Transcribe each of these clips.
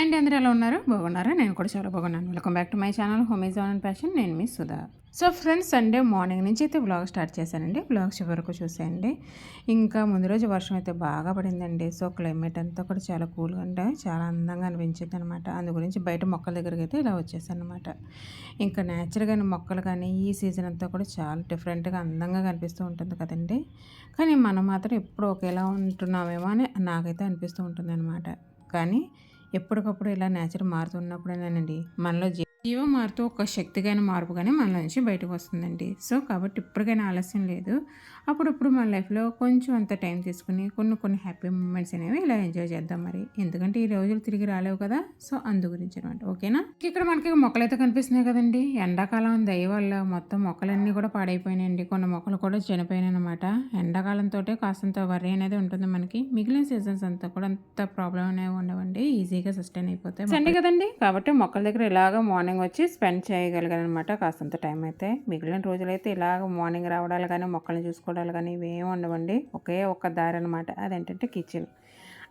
Hi అండి అందరూ ఎలా ఉన్నారు? బాగున్నారా? నేను కూడా చాలా బాగున్నాను. Welcome back to my channel homies on and passion నేను మీ Sudha. So friends Sunday morning నుంచి అయితే బ్లాగ్ స్టార్ట్ చేశానండి. బ్లాగ్ చివరకు చూసేయండి. ఇంకా ముందు రోజు వర్షం అయితే బాగా పడిందండి. సో క్లైమేట్ అంతా కూడా చాలా కూల్గా ఉంటాయి చాలా అందంగా అనిపించింది అనమాట అందు గురించి బయట మొక్కల దగ్గరికి అయితే ఇలా వచ్చేసాను అనమాట ఇంకా నేచురల్గా మొక్కలు కానీ ఈ సీజన్ అంతా కూడా చాలా డిఫరెంట్గా అందంగా కనిపిస్తూ ఉంటుంది కదండి. కానీ మనం మాత్రం ఎప్పుడు ఒకేలా ఉంటున్నామేమో అని నాకైతే అనిపిస్తూ ఉంటుంది అనమాట కానీ ఎప్పటికప్పుడు ఇలా నేచర్ మారుతున్నప్పుడేనండి మనలో జీ జీవం మారుతూ ఒక శక్తిగానే మార్పు కానీ మన నుంచి బయటకు వస్తుందండి. సో కాబట్టి ఇప్పటికైనా ఆలస్యం లేదు. అప్పుడప్పుడు మన లైఫ్లో కొంచెం అంత టైం తీసుకుని కొన్ని కొన్ని హ్యాపీ మూమెంట్స్ అనేవి ఇలా ఎంజాయ్ చేద్దాం మరి. ఎందుకంటే ఈ రోజులు తిరిగి రాలేవు కదా. సో అందు గురించి అనమాట ఓకేనా ఇక్కడ మనకి మొక్కలు అయితే కనిపిస్తున్నాయి కదండి. ఎండాకాలం దయ వల్ల మొత్తం మొక్కలన్నీ కూడా పాడైపోయినాయండి. కొన్ని మొక్కలు కూడా చనిపోయినాయి అనమాట ఎండాకాలంతో కాస్తంత వర్రీ అనేది ఉంటుంది మనకి. మిగిలిన సీజన్స్ అంతా కూడా అంత ప్రాబ్లం అనేవి ఉండవండి. ఈజీగా సస్టైన్ అయిపోతాయి సండే కదండి. కాబట్టి మొక్కల దగ్గర ఇలాగ మార్నింగ్ వచ్చి స్పెండ్ చేయగలిగాను అనమాట కాస్తంత టైం అయితే. మిగిలిన రోజులైతే ఇలాగ మార్నింగ్ రావడాలు కానీ మొక్కల్ని చూసుకోవడం కానీ ఇవేం ఉండవండి. ఒకే ఒక్క దారి అనమాట అదేంటంటే కిచెన్.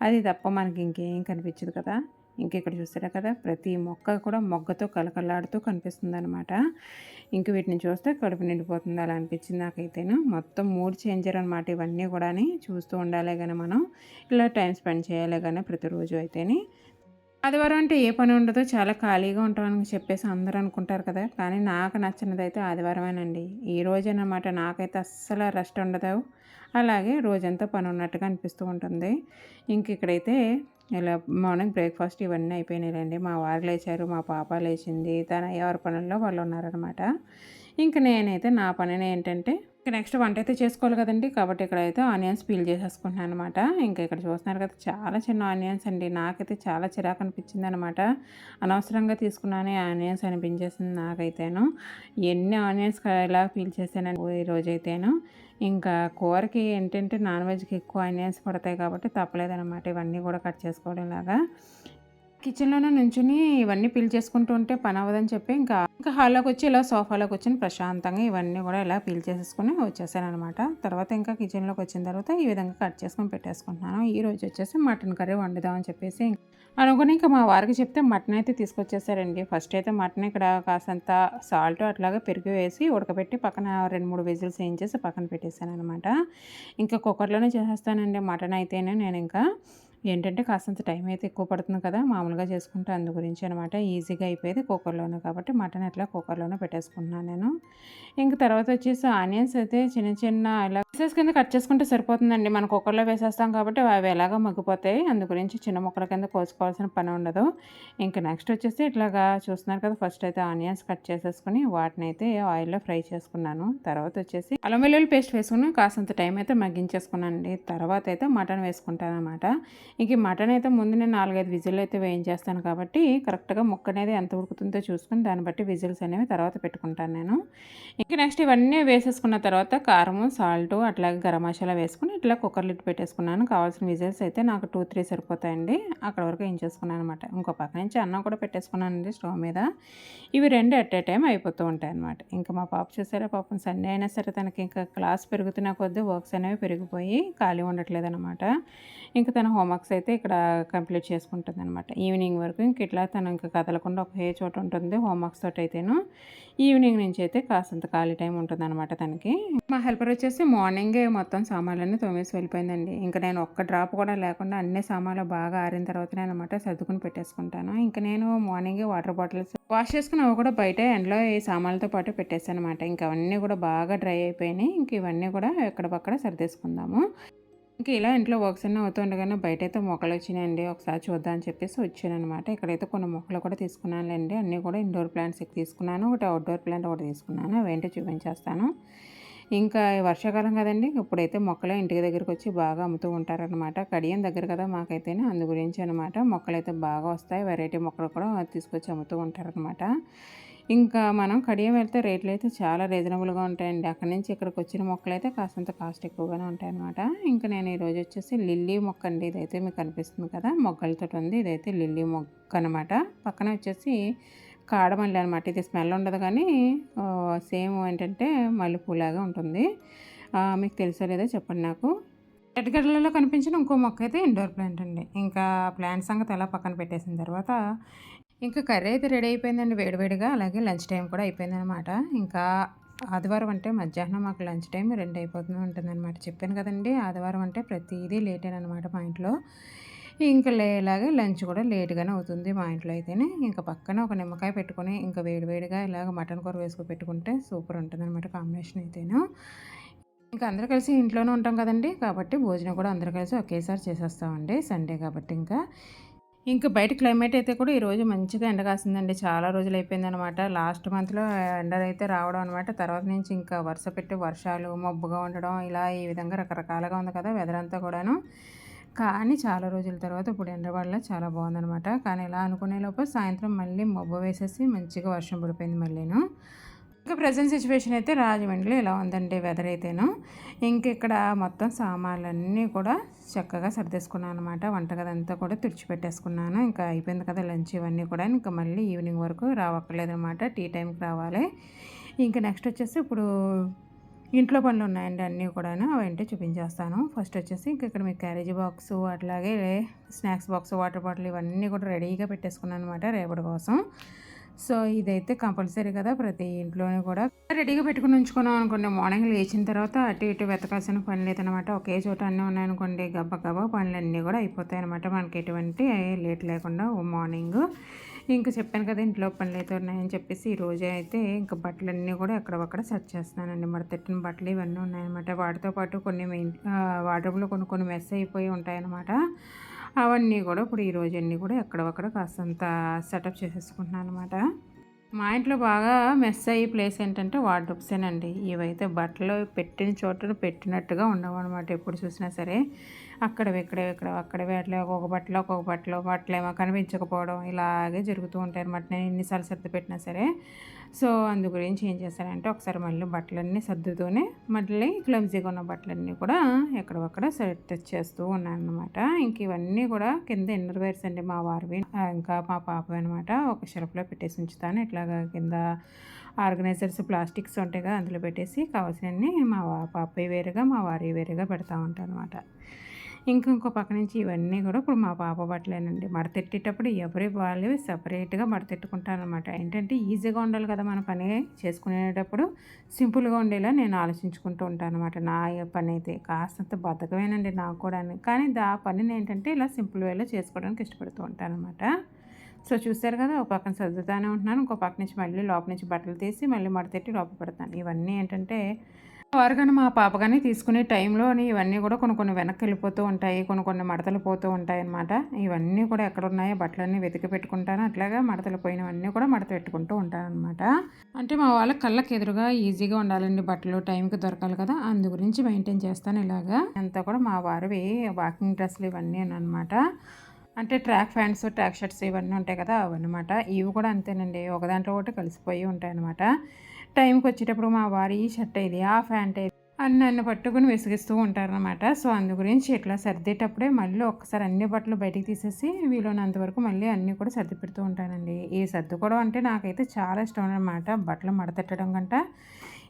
అది తప్ప మనకి ఇంకేం కనిపించదు కదా. ఇంక ఇక్కడ చూస్తారా కదా ప్రతి మొక్క కూడా మొగ్గతో కలకలాడుతూ కనిపిస్తుంది అనమాట ఇంక వీటిని చూస్తే కడుపు నిండిపోతుంది అలా అనిపించింది నాకైతేను. మొత్తం మూడ్ చేంజర్ అనమాట ఇవన్నీ కూడా చూస్తూ ఉండాలి కానీ మనం. ఇలా టైం స్పెండ్ చేయాలి కానీ ప్రతిరోజు అయితేనే. ఆదివారం అంటే ఏ పని ఉండదు చాలా ఖాళీగా ఉంటామని చెప్పేసి అందరూ అనుకుంటారు కదా. కానీ నాకు నచ్చినది అయితే ఆదివారమేనండి. ఈ రోజేనమాట నాకైతే అస్సలు రెస్ట్ ఉండదు. అలాగే రోజంతా పని ఉన్నట్టుగా అనిపిస్తూ ఉంటుంది. ఇంక ఇక్కడైతే ఇలా మార్నింగ్ బ్రేక్ఫాస్ట్ ఇవన్నీ అయిపోయినాయండి మా వారు లేచారు మా పాప లేచింది తన ఎవరి పనుల్లో వాళ్ళు ఉన్నారనమాట ఇంకా నేనైతే నా పనిని ఏంటంటే ఇంకా నెక్స్ట్ వంట అయితే చేసుకోవాలి కదండి. కాబట్టి ఇక్కడైతే ఆనియన్స్ పీల్ చేసేసుకుంటున్నాను అనమాట ఇంకా ఇక్కడ చూస్తున్నారు కదా చాలా చిన్న ఆనియన్స్ అండి. నాకైతే చాలా చిరాకు అనిపించింది అనమాట అనవసరంగా తీసుకున్నాను ఆనియన్స్ అనిపించేసింది నాకైతేను. ఎన్ని ఆనియన్స్ ఇలా పీల్ చేశాను ఈ రోజైతేను. ఇంకా కూరకి ఏంటంటే నాన్ వెజ్కి ఎక్కువ ఆనియన్స్ పడతాయి కాబట్టి తప్పలేదనమాట ఇవన్నీ కూడా కట్ చేసుకోవడం లాగా. కిచెన్లోనే నుంచుని ఇవన్నీ పీల్ చేసుకుంటూ ఉంటే పని అవ్వదని చెప్పి ఇంకా ఇంకా హాల్లోకి వచ్చి ఇలా సోఫాలోకి వచ్చి ప్రశాంతంగా ఇవన్నీ కూడా ఇలా పీల్ చేసేసుకుని వచ్చేసాను అనమాట తర్వాత ఇంకా కిచెన్లోకి వచ్చిన తర్వాత ఈ విధంగా కట్ చేసుకొని పెట్టేసుకుంటున్నాను. ఈ రోజు వచ్చేసి మటన్ కర్రీ వండుదామని చెప్పేసి అనుకుని ఇంకా మా వారికి చెప్తే మటన్ అయితే తీసుకొచ్చేసారండి. ఫస్ట్ అయితే మటన్ ఇక్కడ కాసంత సాల్ట్ అట్లాగా పెరుగు వేసి ఉడకబెట్టి పక్కన రెండు మూడు విజిల్స్ వేయించేసి పక్కన పెట్టేశాను అనమాట ఇంకా కుక్కర్లోనే చేసేస్తానండి మటన్ అయితేనే నేను ఇంకా. ఏంటంటే కాస్తంత టైం అయితే ఎక్కువ పడుతుంది కదా మామూలుగా చేసుకుంటే అందు గురించి అనమాట. ఈజీగా అయిపోయేది కుక్కర్లోనే కాబట్టి మటన్ ఎట్లా కుక్కర్లోనే పెట్టేసుకుంటున్నాను నేను. ఇంక తర్వాత వచ్చేసి ఆనియన్స్ అయితే చిన్న చిన్న ఇలా పీసెస్ కింద కట్ చేసుకుంటే సరిపోతుందండి. మనం కుక్కర్లో వేసేస్తాం కాబట్టి అవి ఎలాగో మగ్గిపోతాయి. అందు గురించి చిన్న ముక్కల కింద కోసుకోవాల్సిన పని ఉండదు. ఇంకా నెక్స్ట్ వచ్చేసి ఇట్లాగా చూస్తున్నారు కదా ఫస్ట్ అయితే ఆనియన్స్ కట్ చేసేసుకుని వాటిని అయితే ఆయిల్లో ఫ్రై చేసుకున్నాను. తర్వాత వచ్చేసి అల్లం వెల్లుల్లి పేస్ట్ వేసుకుని కాసంత టైం అయితే మగ్గించేసుకున్నానండి. తర్వాత అయితే మటన్ వేసుకుంటాను అనమాట ఇంక మటన్ అయితే ముందు నేను నాలుగైదు విజిల్ అయితే వేయించేస్తాను కాబట్టి కరెక్ట్గా ముక్క అనేది ఎంత ఉడుకుతుందో చూసుకుని దాన్ని బట్టి విజిల్స్ అనేవి తర్వాత పెట్టుకుంటాను నేను. ఇంక నెక్స్ట్ ఇవన్నీ వేసేసుకున్న తర్వాత కారము సాల్ట్ అట్లాగే గరం మసాలా వేసుకుని ఇట్లా కుక్కర్ లిట్ పెట్టేసుకున్నాను. కావాల్సిన విజిల్స్ అయితే నాకు టూ త్రీ సరిపోతాయండి. అక్కడ వరకు వేయించేసుకున్నాను అనమాట ఇంకో పక్క నుంచి అన్నం కూడా పెట్టేసుకున్నానండి స్టవ్ మీద. ఇవి రెండు ఎట్ ఏ టైం అయిపోతూ ఉంటాయి అనమాట ఇంకా మా పాప చూసారా పాపం సండే అయినా సరే తనకి ఇంకా క్లాస్ పెరుగుతున్న కొద్దీ వర్క్స్ అనేవి పెరిగిపోయి ఖాళీ ఉండట్లేదు అనమాట ఇంకా తన బాక్స్ అయితే ఇక్కడ కంప్లీట్ చేసుకుంటుంది అనమాట ఈవినింగ్ వరకు ఇంక ఇట్లా తను ఇంకా కదలకుండా ఒకే చోట ఉంటుంది హోంవర్క్స్ తోటి అయితేను. ఈవినింగ్ నుంచి అయితే కాసంత ఖాళీ టైం ఉంటుంది అనమాట తనకి. మా హెల్పర్ వచ్చేసి మార్నింగే మొత్తం సామాన్లన్నీ తోమేసి వెళ్ళిపోయిందండి. ఇంకా నేను ఒక్క డ్రాప్ కూడా లేకుండా అన్ని సామాన్లు బాగా ఆరిన తర్వాతనే అనమాట సర్దుకుని పెట్టేసుకుంటాను. ఇంకా నేను మార్నింగే వాటర్ బాటిల్స్ వాష్ చేసుకుని అవి కూడా బయట ఎండలో ఈ సామాన్లతో పాటు పెట్టేసాను అనమాట ఇంకా అవన్నీ కూడా బాగా డ్రై అయిపోయినాయి. ఇంక ఇవన్నీ కూడా ఎక్కడ పక్కడ సర్దేసుకుందాము. ఇంకా ఇలా ఇంట్లో వర్క్స్ అన్నీ అవుతుండగానే బయట అయితే మొక్కలు వచ్చినాయండి. ఒకసారి చూద్దాం అని చెప్పేసి వచ్చాను అనమాట ఇక్కడైతే కొన్ని మొక్కలు కూడా తీసుకున్నానులేండి. అన్నీ కూడా ఇండోర్ ప్లాంట్స్ తీసుకున్నాను. ఒకటి అవుట్డోర్ ప్లాంట్ ఒకటి తీసుకున్నాను. అవేంటో చూపించేస్తాను. ఇంకా వర్షాకాలం కదండి ఇప్పుడైతే మొక్కలే ఇంటికి దగ్గరికి వచ్చి బాగా అమ్ముతూ ఉంటారనమాట కడియం దగ్గర కదా మాకైతేనే అందు గురించి అనమాట మొక్కలు అయితే బాగా వస్తాయి. వెరైటీ మొక్కలు కూడా తీసుకొచ్చి అమ్ముతూ ఉంటారనమాట ఇంకా మనం కడియం వెళ్తే రేట్లు అయితే చాలా రీజనబుల్గా ఉంటాయండి. అక్కడి నుంచి ఇక్కడికి వచ్చిన మొక్కలు అయితే కాస్తంత కాస్ట్ ఎక్కువగానే ఉంటాయి అనమాట ఇంకా నేను ఈరోజు వచ్చేసి లిల్లీ మొక్క అండి. ఇదైతే మీకు కనిపిస్తుంది కదా మొగ్గలతో ఉంది. ఇదైతే లిల్లీ మొక్క అనమాట పక్కన వచ్చేసి కాడమల్లి అనమాట ఇది స్మెల్ ఉండదు కానీ సేమ్ ఏంటంటే మల్లెపూలాగా ఉంటుంది. మీకు తెలుసో లేదో చెప్పండి నాకు. ఎడ్గడ్లలో కనిపించిన ఇంకో మొక్క అయితే ఇండోర్ ప్లాంట్ అండి. ఇంకా ప్లాంట్ సంగతి అలా పక్కన పెట్టేసిన తర్వాత ఇంకా కర్రీ అయితే రెడీ అయిపోయిందండి వేడివేడిగా. అలాగే లంచ్ టైం కూడా అయిపోయిందనమాట ఇంకా ఆదివారం అంటే మధ్యాహ్నం మాకు లంచ్ టైం రెండు అయిపోతూనే ఉంటుందన్నమాట. చెప్పాను కదండి ఆదివారం అంటే ప్రతిదీ లేటేనమాట మా ఇంట్లో. ఇంకా లేలాగే లంచ్ కూడా లేట్గానే అవుతుంది మా ఇంట్లో అయితేనే. ఇంకా పక్కన ఒక నిమ్మకాయ పెట్టుకొని ఇంకా వేడివేడిగా ఇలాగ మటన్ కూర వేసుకు పెట్టుకుంటే సూపర్ ఉంటుంది అనమాట కాంబినేషన్ అయితేను. ఇంకా అందరు కలిసి ఇంట్లోనే ఉంటాం కదండి కాబట్టి భోజనం కూడా అందరు కలిసి ఒకేసారి చేసేస్తామండి సండే కాబట్టి ఇంకా. ఇంకా బయట క్లైమేట్ అయితే కూడా ఈరోజు మంచిగా ఎండ కాసిందండి. చాలా రోజులు అయిపోయిందనమాట లాస్ట్ మంత్లో ఎండ అయితే రావడం అనమాట తర్వాత నుంచి ఇంకా వరుస పెట్టి వర్షాలు మబ్బుగా ఉండడం ఇలా ఈ విధంగా రకరకాలుగా ఉంది కదా వెదర్ అంతా కూడాను. కానీ చాలా రోజుల తర్వాత ఇప్పుడు ఎండ వల్ల చాలా బాగుందనమాట కానీ ఇలా అనుకునే లోపు సాయంత్రం మళ్ళీ మబ్బు వేసేసి మంచిగా వర్షం పడిపోయింది మళ్ళీను. ప్రజెంట్ సిచ్యువేషన్ అయితే రాజమండ్రిలో ఇలా ఉందండి వెదర్ అయితేను. ఇంక ఇక్కడ మొత్తం సామాన్లన్నీ కూడా చక్కగా సర్దేసుకున్నాను అనమాట వంటగదంతా కూడా తుడిచిపెట్టేసుకున్నాను. ఇంకా అయిపోయింది కదా లంచ్ ఇవన్నీ కూడా. ఇంకా మళ్ళీ ఈవినింగ్ వరకు రావక్కర్లేదనమాట టీ టైంకి రావాలి. ఇంకా నెక్స్ట్ వచ్చేసి ఇప్పుడు ఇంట్లో పనులు ఉన్నాయండి అన్నీ కూడా అవేంటి చూపించేస్తాను. ఫస్ట్ వచ్చేసి ఇంక ఇక్కడ మీకు క్యారేజీ బాక్స్ అట్లాగే స్నాక్స్ బాక్స్ వాటర్ బాటిల్ ఇవన్నీ కూడా రెడీగా పెట్టేసుకున్నాను అనమాట రేపటి కోసం. సో ఇదైతే కంపల్సరీ కదా ప్రతి ఇంట్లోనే కూడా. రెడీగా పెట్టుకుని ఉంచుకున్నాం అనుకోండి మార్నింగ్ లేచిన తర్వాత అటు ఇటు వెతకాల్సిన పని లేదనమాట ఒకే చోట అన్నీ ఉన్నాయనుకోండి గబ్బ గబ్బ పనులన్నీ కూడా అయిపోతాయి అనమాట మనకి ఎటువంటి లేట్ లేకుండా మార్నింగ్ ఇంకా చెప్పాను కదా ఇంట్లో పనులు అయితే ఉన్నాయని చెప్పేసి ఈరోజే అయితే ఇంకా బట్టలన్నీ కూడా ఎక్కడొక్కడ సెట్ చేస్తున్నానండి. మరి తిట్టిన బట్టలు ఇవన్నీ ఉన్నాయన్నమాట. వాటితో పాటు కొన్ని వాటర్లో కొన్ని కొన్ని మెస్ అయిపోయి ఉంటాయన్నమాట. అవన్నీ కూడా ఇప్పుడు ఈ రోజు అన్నీ కూడా ఎక్కడొక్కడ కాస్తంత సెటప్ చేసేసుకుంటున్నాను అనమాట మా ఇంట్లో బాగా మెస్ అయ్యే ప్లేస్ ఏంటంటే వార్డ్రోబ్సేనండి. ఇవైతే బట్టలు పెట్టిన చోట పెట్టినట్టుగా ఉండవు అనమాట ఎప్పుడు చూసినా సరే. అక్కడవి ఇక్కడ ఇక్కడ అక్కడ అట్లా ఒక్కొక్క బట్టలో ఒక్కొక్క బట్టలో బట్టలు ఏమో కనిపించకపోవడం ఇలాగే జరుగుతూ ఉంటాయి అనమాట నేను ఎన్నిసార్లు సర్ది పెట్టినా సరే. సో అందు గురించి ఏం చేశానంటే ఒకసారి మళ్ళీ బట్టలన్నీ సర్దుతూనే మళ్ళీ క్లమ్జీగా ఉన్న బట్టలన్నీ కూడా ఎక్కడొక్కడ సెట్ చేస్తూ ఉన్నాను అనమాట ఇంక ఇవన్నీ కూడా కింద ఇన్నర్ వేర్స్ అండి మా వారివి. ఇంకా మా పాప అనమాట ఒక షెల్ఫ్లో పెట్టేసి ఉంచుతాను. ఇట్లాగా కింద ఆర్గనైజర్స్ ప్లాస్టిక్స్ ఉంటాయి కదా అందులో పెట్టేసి కావాల్సినవన్నీ మా పాప వేరుగా మా వారి వేరుగా పెడతా ఉంటాను అనమాట ఇంక ఇంకో పక్క నుంచి ఇవన్నీ కూడా ఇప్పుడు మా పాప బట్టలేనండి. మడతెట్టేటప్పుడు ఎవరి వాళ్ళు సపరేట్గా మడతెట్టుకుంటారనమాట ఏంటంటే ఈజీగా ఉండాలి కదా మన పని చేసుకునేటప్పుడు. సింపుల్గా ఉండేలా నేను ఆలోచించుకుంటూ ఉంటాను అనమాట నా పని అయితే కాస్తంత బద్ధకమేనండి నాకు కూడా కానీ దా పనిని ఏంటంటే ఇలా సింపుల్ వేలో చేసుకోవడానికి ఇష్టపడుతూ ఉంటాను అనమాట సో చూశారు కదా ఒక పక్కన సర్దుతానే ఉంటున్నాను. ఇంకో పక్క నుంచి మళ్ళీ లోపల నుంచి బట్టలు తీసి మళ్ళీ మడతెట్టి లోపల పెడతాను. ఇవన్నీ ఏంటంటే వారు కానీ మా పాప కానీ తీసుకునే టైంలోని ఇవన్నీ కూడా కొన్ని కొన్ని వెనక్కి వెళ్ళిపోతూ ఉంటాయి కొన్ని కొన్ని మడతలు పోతూ ఉంటాయి అనమాట ఇవన్నీ కూడా ఎక్కడ ఉన్నాయో బట్టలన్నీ వెతికి పెట్టుకుంటాను. అట్లాగే మడతలు పోయినవన్నీ కూడా మడత పెట్టుకుంటూ ఉంటాను అనమాట అంటే మా వాళ్ళ కళ్ళకి ఎదురుగా ఈజీగా ఉండాలండి బట్టలు. టైంకి దొరకాలి కదా అందు గురించి మెయింటైన్ చేస్తాను ఇలాగా. అంతా కూడా మా వారివి వాకింగ్ డ్రెస్సులు ఇవన్నీ అనమాట అంటే ట్రాక్ ప్యాంట్స్ ట్రాక్ షర్ట్స్ ఇవన్నీ ఉంటాయి కదా అవన్నమాట. ఇవి కూడా అంతేనండి. ఒక దాంట్లో ఒకటి కలిసిపోయి ఉంటాయి అనమాట టైంకి వచ్చేటప్పుడు మా వారి ఈ షర్ట్ ఇది ఆ ప్యాంట్ ఇది అని నన్ను పట్టుకుని విసిగిస్తూ ఉంటారనమాట సో అందు గురించి ఇట్లా సర్దేటప్పుడే మళ్ళీ ఒక్కసారి అన్ని బట్టలు బయటికి తీసేసి వీలున్నంతవరకు మళ్ళీ అన్నీ కూడా సర్ది పెడుతూ ఉంటానండి. ఈ సర్దుకోవడం అంటే నాకైతే చాలా ఇష్టం అనమాట బట్టలు మడతెట్టడం కంటే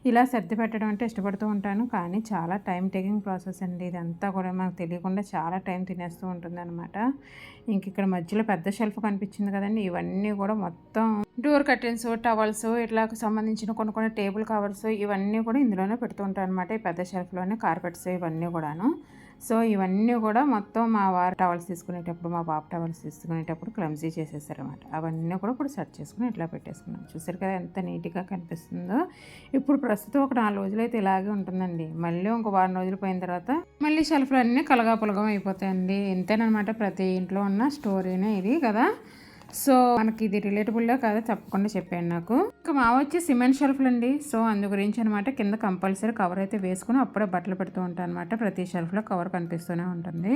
ఇలా సర్ది పెట్టడం అంటే ఇష్టపడుతూ ఉంటాను. కానీ చాలా టైం టేకింగ్ ప్రాసెస్ అండి. ఇదంతా కూడా మాకు తెలియకుండా చాలా టైం తినేస్తూ ఉంటుంది అనమాట ఇంక ఇక్కడ మధ్యలో పెద్ద షెల్ఫ్ కనిపించింది కదండి. ఇవన్నీ కూడా మొత్తం డోర్ కర్టెన్స్ టవల్స్ ఇట్లా సంబంధించిన కొన్ని కొన్ని టేబుల్ కవర్స్ ఇవన్నీ కూడా ఇందులోనే పెడుతూ ఉంటాను అనమాట ఈ పెద్ద షెల్ఫ్లోనే కార్పెట్స్ ఇవన్నీ కూడాను. సో ఇవన్నీ కూడా మొత్తం మా వారు టవల్స్ తీసుకునేటప్పుడు మా పాప టవల్స్ తీసుకునేటప్పుడు క్లమ్జీ చేసేసారనమాట అవన్నీ కూడా ఇప్పుడు సెట్ చేసుకుని ఇట్లా పెట్టేసుకున్నాను చూసారు కదా ఎంత నీట్గా కనిపిస్తుందో. ఇప్పుడు ప్రస్తుతం ఒక నాలుగు రోజులు అయితే ఇలాగే ఉంటుందండి. మళ్ళీ ఇంకో వారం రోజులు పోయిన తర్వాత మళ్ళీ షెల్ఫ్లు అన్నీ కలగాపులగం అయిపోతాయండి. ఇంతేనమాట ప్రతి ఇంట్లో ఉన్న స్టోరీనే ఇది కదా. సో మనకి ఇది రిలేటబుల్లో కాదో తప్పకుండా చెప్పాను నాకు. ఇంకా మా వచ్చి సిమెంట్ షెల్ఫ్లు అండి. సో అందు గురించి అనమాట కింద కంపల్సరీ కవర్ అయితే వేసుకుని అప్పుడే బట్టలు పెడుతూ ఉంటాను అనమాట ప్రతి షెల్ఫ్లో కవర్ కనిపిస్తూనే ఉంటుంది.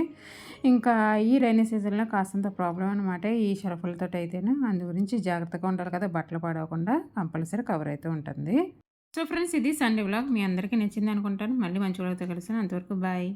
ఇంకా ఈ రైనీ సీజన్లో కాస్తంత ప్రాబ్లం అనమాట ఈ షెల్ఫ్లతో అయితేనే అందు గురించి జాగ్రత్తగా ఉండాలి కదా బట్టలు పడవకుండా కంపల్సరీ కవర్ అయితే ఉంటుంది. సో ఫ్రెండ్స్ ఇది సండే వ్లాగ్ మీ అందరికీ నచ్చింది అనుకుంటాను. మళ్ళీ మంచి వాళ్ళతో కలిసి అంతవరకు బాయ్